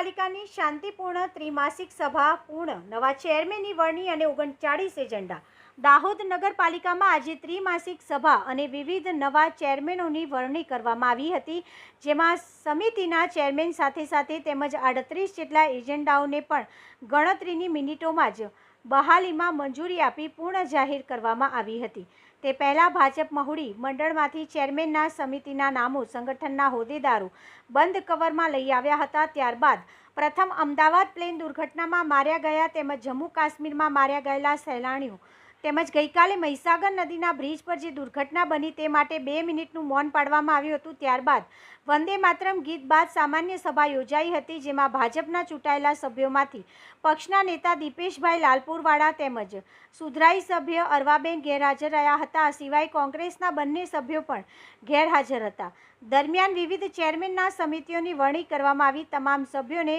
નગરપાલિકાની શાંતિપૂર્ણ ત્રિમાસિક સભા પૂર્ણ. નવા ચેરમેનની વરણી અને ઓગણચાળીસ એજન્ડા દાહોદ નગરપાલિકામાં આજે ત્રિમાસિક સભા અને વિવિધ નવા ચેરમેનોની વરણી કરવામાં આવી હતી, જેમાં સમિતિના ચેરમેન સાથે સાથે તેમજ આડત્રીસ જેટલા એજન્ડાઓને પણ ગણતરીની મિનિટોમાં જ બહાલીમાં મંજૂરી આપી પૂર્ણ જાહેર કરવામાં આવી હતી. તે પહેલાં ભાજપ મહુડી મંડળમાંથી ચેરમેનના સમિતિના નામો સંગઠનના હોદ્દેદારો બંધ કવરમાં લઈ આવ્યા હતા. ત્યારબાદ પ્રથમ અમદાવાદ પ્લેન દુર્ઘટનામાં માર્યા ગયા તેમજ જમ્મુ કાશ્મીરમાં માર્યા ગયેલા સહેલાણીઓ તેમજ ગઈકાલે મહીસાગર નદીના બ્રિજ પર જે દુર્ઘટના બની તે માટે બે મિનિટનું મૌન પાડવામાં આવ્યું હતું. ત્યારબાદ વંદે માતરમ ગીત બાદ સામાન્ય સભા યોજાઈ હતી, જેમાં ભાજપના ચૂંટાયેલા સભ્યોમાંથી પક્ષના નેતા દીપેશભાઈ લાલપુરવાળા તેમજ સુધરાઈ સભ્ય અરવાબેન ગેરહાજર રહ્યા હતા. સિવાય કોંગ્રેસના બંને સભ્યો પણ ગેરહાજર હતા. દરમિયાન વિવિધ ચેરમેનના સમિતિઓની વરણી કરવામાં આવી. તમામ સભ્યોને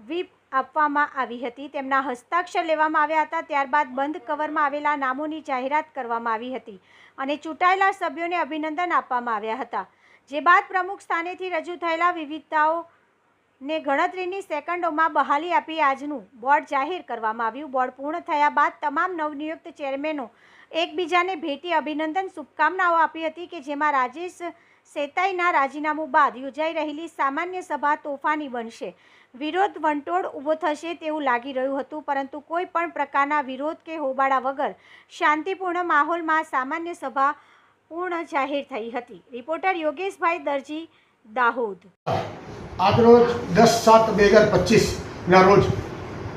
વ્હીપ આપવામાં આવી હતી. તેમના હસ્તાક્ષર લેવામાં આવ્યા હતા. ત્યારબાદ બંધ કવરમાં આવેલા નામોની જાહેરાત કરવામાં આવી હતી અને ચૂંટાયેલા સભ્યોને અભિનંદન આપવામાં આવ્યા હતા. જે બાદ પ્રમુખ સ્થાનેથી રજૂ થયેલા વિવિધતાઓ ને ગણતરીની સેકન્ડોમાં બહાલી આપી આજનું બોર્ડ જાહેર કરવામાં આવ્યું. બોર્ડ પૂર્ણ થયા બાદ તમામ નવનિયુક્ત ચેરમેનો એકબીજાને ભેટી અભિનંદન, શુભકામનાઓ આપી હતી કે જેમાં રાજેશ સેતાઈના રાજીનામું બાદ યોજાઈ રહેલી સામાન્ય સભા તોફાની બનશે. વિરોધ વંટોળ ઊભો થશે તેવું લાગી રહ્યું હતું, પરંતુ કોઈ પણ પ્રકારના વિરોધ કે હોબાળા વગર શાંતિપૂર્ણ માહોલમાં સામાન્ય સભા પૂર્ણ જાહેર થઈ હતી. રિપોર્ટર યોગેશભાઈ દરજી, દાહોદ. આજરોજ દસ સાત બે હજાર પચીસના રોજ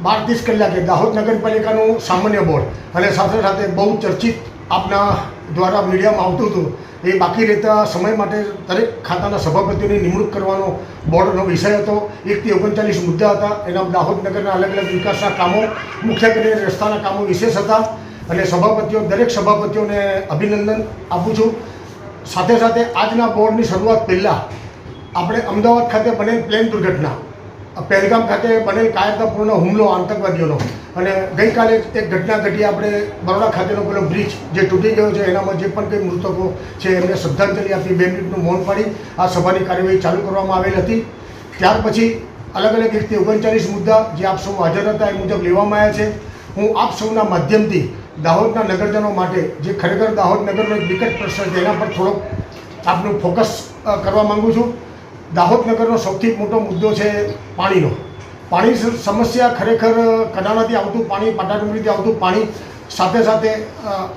બાર ત્રીસ કલાકે દાહોદ નગરપાલિકાનું સામાન્ય બોર્ડ અને સાથે સાથે બહુ ચર્ચિત આપના દ્વારા મીડિયામાં આવતું હતું. એ બાકી રહેતા સમય માટે દરેક ખાતાના સભાપતિઓની નિમણૂક કરવાનો બોર્ડનો વિષય હતો. એકથી ઓગણચાલીસ મુદ્દા હતા. એના દાહોદ નગરના અલગ અલગ વિકાસના કામો, મુખ્ય કરીને રસ્તાના કામો વિશેષ હતા. અને સભાપતિઓ, દરેક સભાપતિઓને અભિનંદન આપું છું. સાથે સાથે આજના બોર્ડની શરૂઆત પહેલાં આપણે અમદાવાદ ખાતે બનેલ પ્લેન દુર્ઘટના પહેલગામ ખાતે બનેલ કાયરતાપૂર્ણ હુમલો આતંકવાદીઓનો. અને ગઈકાલે એક ઘટના ઘટી, આપણે બરોડા ખાતેનો પેલો બ્રિજ જે તૂટી ગયો છે, એનામાં જે પણ કંઈ મૃતકો છે, એમને શ્રદ્ધાંજલિ આપી બે મિનિટનું મૌન પાડી. આ સભાની કાર્યવાહી ચાલુ કરવામાં આવેલ હતી. ત્યાર પછી અલગ અલગ એકથી ઓગણચાલીસ મુદ્દા જે આપ સૌ હાજર હતા એ મુજબ લેવામાં આવ્યા છે. હું આપ સૌના માધ્યમથી દાહોદના નગરજનો માટે, જે ખરેખર દાહોદ નગરનો એક વિકટ પ્રશ્ન છે, એના પર થોડોક આપનું ફોકસ કરવા માગું છું. દાહોદ નગરનો સૌથી મોટો મુદ્દો છે પાણીનો. પાણી સમસ્યા ખરેખર કડાણાથી આવતું પાણી પાટાડુંગરીથી આવતું પાણી સાથે સાથે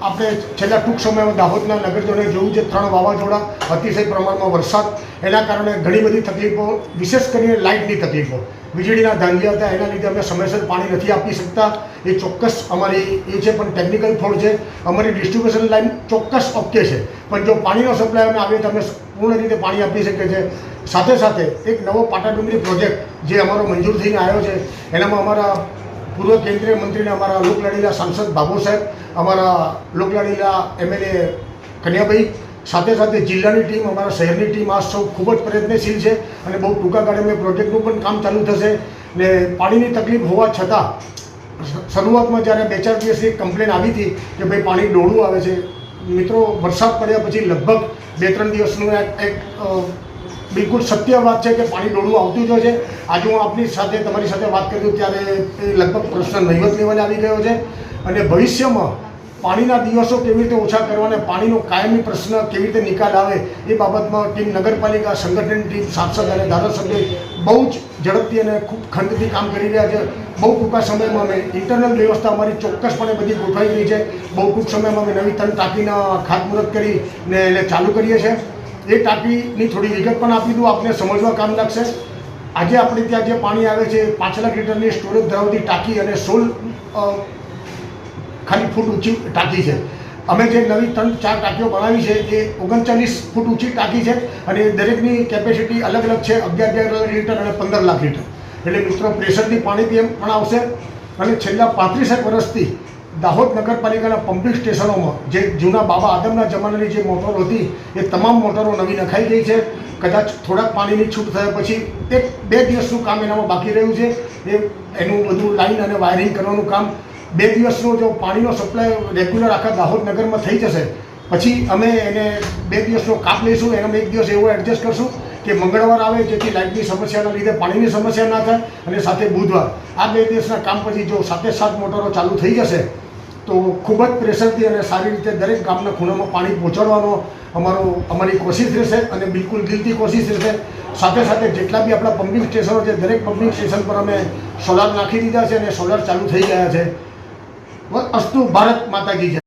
આપણે છેલ્લા ટૂંક સમયમાં દાહોદના નગરજનોએ જોયું છે ત્રણ વાવાઝોડા, અતિશય પ્રમાણમાં વરસાદ. એના કારણે ઘણી બધી તકલીફો, વિશેષ કરીને લાઇટની તકલીફો. વીજળીના ધાંધિયા હતા, એના લીધે અમે સમયસર પાણી નથી આપી શકતા. એ ચોક્કસ અમારી, એ છે પણ ટેકનિકલ ફોલ્ટ છે, અમારી ડિસ્ટ્રીબ્યુશન લાઇન ચોક્કસ ઓકે છે. પણ જો પાણીનો સપ્લાય અમે આવે તો અમે પૂર્ણ રીતે પાણી આપી શકીએ છીએ. સાથે સાથે એક નવો પાટાડુંગરી પ્રોજેક્ટ જે અમારો મંજૂર થઈને આવ્યો છે, એનામાં અમારા પૂર્વ કેન્દ્રીય મંત્રીને અમારા લોકલાડીલા સાંસદ બાબુ સાહેબ, અમારા લોકલાડીલા એમએલએ કન્યાભાઈ, સાથે સાથે જિલ્લાની ટીમ, અમારા શહેરની ટીમ આ સૌ ખૂબ જ પ્રયત્નશીલ છે અને બહુ ટૂંકા ગાળે પ્રોજેક્ટનું પણ કામ ચાલુ થશે ને પાણીની તકલીફ હોવા છતાં શરૂઆતમાં જ્યારે બે ચાર દિવસની કમ્પ્લેન આવી હતી કે ભાઈ પાણી ડોળું આવે છે, મિત્રો વરસાદ પડ્યા પછી લગભગ બે ત્રણ દિવસનું એક બિલકુલ સત્ય વાત છે કે પાણી ડોળું આવતું જ હોય છે. આજે હું આપની સાથે, તમારી સાથે વાત કરું ત્યારે લગભગ પ્રશ્ન નહીવત લેવલે આવી ગયો છે. અને ભવિષ્યમાં પાણીના દિવસો કેવી રીતે ઓછા કરવા અને પાણીનો કાયમી પ્રશ્ન કેવી રીતે નિકાલ આવે, એ બાબતમાં ટીમ નગરપાલિકા, સંગઠન ટીમ, સાંસદ અને ધારાસભ્ય બહુ જ ઝડપથી અને ખૂબ ખંડથી કામ કરી રહ્યા છે. બહુ ટૂંકા સમયમાં અમે ઇન્ટરનલ વ્યવસ્થા અમારી ચોક્કસપણે બધી ગોઠવાઈ ગઈ છે. બહુ ટૂંક સમયમાં અમે નવી ત્રણ ટાંકીના ખાતમુહૂર્ત કરી ને એને ચાલુ કરીએ છીએ. એ ટાંકીની થોડી વિગત પણ આપી દઉં, આપને સમજવા કામ લાગશે. આજે આપણે ત્યાં જે પાણી આવે છે પાંચ લાખ લીટરની સ્ટોરેજ ધરાવતી ટાંકી અને સોલ ખાલી ફૂટ ઊંચી ટાંકી છે. અમે જે નવી ત્રણ ચાર ટાંકીઓ બનાવી છે, એ ઓગણચાલીસ ફૂટ ઊંચી ટાંકી છે અને દરેકની કેપેસિટી અલગ અલગ છે, અગિયાર અગિયાર લીટર અને પંદર લાખ લીટર. એટલે મિત્રો પ્રેશરથી પાણી પી પણ આવશે. અને છેલ્લા પાંત્રીસેક વર્ષથી દાહોદ નગરપાલિકાના પમ્પિંગ સ્ટેશનોમાં, જે જૂના બાબા આદમના જમાનાની જે મોટરો હતી, એ તમામ મોટરો નવી નખાઈ ગઈ છે. કદાચ થોડાક પાણીની છૂટ થયા પછી એક, બે દિવસનું કામ એનામાં બાકી રહ્યું છે. એ, એનું બધું લાઈન અને વાયરિંગ કરવાનું કામ. બે દિવસનો જો પાણીનો સપ્લાય રેગ્યુલર આખા દાહોદ નગરમાં થઈ જશે, પછી અમે એને બે દિવસનો કાપ લઈશું એનામાં એક દિવસ એવો એડજસ્ટ કરશું. કે મંગળવાર આવે જેથી લાઇટની સમસ્યાના લીધે પાણીની સમસ્યા ના થાય અને સાથે બુધવાર. આ બે દિવસના કામ પછી જો સાતે સાત મોટરો ચાલુ થઈ જશે, તો ખૂબ જ પ્રેશરથી અને સારી રીતે દરેક ગામના ખૂણામાં પાણી પહોંચાડવાનો અમારો, અમારી કોશિશ રહેશે અને બિલકુલ દિલથી કોશિશ રહેશે. સાથે સાથે જેટલા બી આપણા પમ્પિંગ સ્ટેશનો છે, દરેક પમ્પિંગ સ્ટેશન પર અમે સોલાર નાખી દીધા છે અને સોલાર ચાલુ થઈ ગયા છે. અસ્તુ ભારત માતા કી જય.